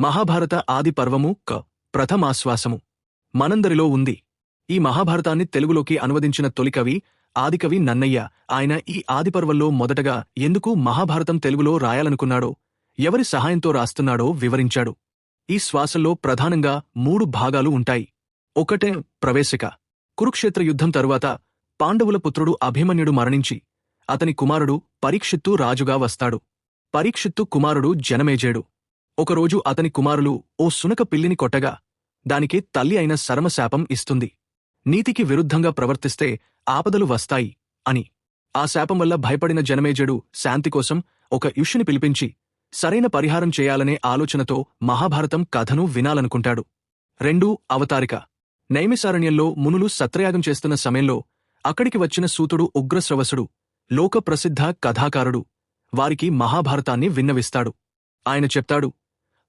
మహాభారత ఆది పర్వము క ప్రథమాశ్వాసము. మనందరిలో ఉంది. ఈ మహాభారతాన్ని తెలుగులోకి అనువదించిన తొలికవి ఆదికవి నన్నయ్య. ఆయన ఈ ఆదిపర్వంలో మొదటగా ఎందుకు మహాభారతం తెలుగులో రాయాలనుకున్నాడో ఎవరి సహాయంతో రాస్తున్నాడో వివరించాడు. ఈ శ్వాసల్లో ప్రధానంగా మూడు భాగాలు ఉంటాయి. ఒకటే ప్రవేశిక. కురుక్షేత్ర యుద్ధం తరువాత పాండవుల పుత్రుడు అభిమన్యుడు మరణించి అతని కుమారుడు పరీక్షిత్తు రాజుగా వస్తాడు. పరీక్షిత్తు కుమారుడు జనమేజేడు. ఒకరోజు అతని కుమారులు ఓ సునక పిల్లిని కొట్టగా దానికి తల్లి అయిన శరమశాపం ఇస్తుంది. నీతికి విరుద్ధంగా ప్రవర్తిస్తే ఆపదలు వస్తాయి అని. ఆ శాపం వల్ల భయపడిన జనమేజడు శాంతి కోసం ఒక యుష్యుని పిలిపించి సరైన పరిహారం చేయాలనే ఆలోచనతో మహాభారతం కథను వినాలనుకుంటాడు. రెండూ అవతారిక. నైమిసారణ్యంలో మునులు సత్రయాగం చేస్తున్న సమయంలో అక్కడికి వచ్చిన సూతుడు ఉగ్రశ్రవసుడు లోకప్రసిద్ధ కథాకారుడు వారికి మహాభారతాన్ని విన్నవిస్తాడు. ఆయన చెప్తాడు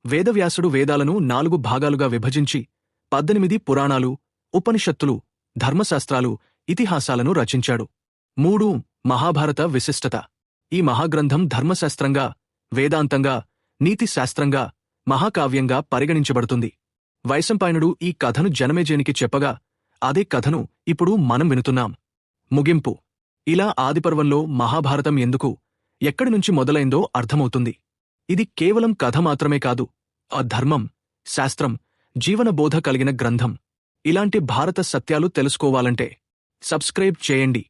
వేదవ్యాసుడు వేదాలను నాలుగు భాగాలుగా విభజించి పద్దెనిమిది పురాణాలు ఉపనిషత్తులు ధర్మశాస్త్రాలు ఇతిహాసాలను రచించాడు. మూడు మహాభారత విశిష్టత. ఈ మహాగ్రంథం ధర్మశాస్త్రంగా వేదాంతంగా నీతిశాస్త్రంగా మహాకావ్యంగా పరిగణించబడుతుంది. వైశంపాయనుడు ఈ కథను జనమేజేనికి చెప్పగా అదే కథను ఇప్పుడు మనం వినుతున్నాం. ముగింపు. ఇలా ఆదిపర్వంలో మహాభారతం ఎందుకు ఎక్కడి నుంచి మొదలైందో అర్థమవుతుంది. ఇది కేవలం కథ మాత్రమే కాదు ఆ ధర్మం శాస్త్రం జీవనబోధ కలిగిన గ్రంథం. ఇలాంటి భారత సత్యాలు తెలుసుకోవాలంటే సబ్స్క్రైబ్ చేయండి.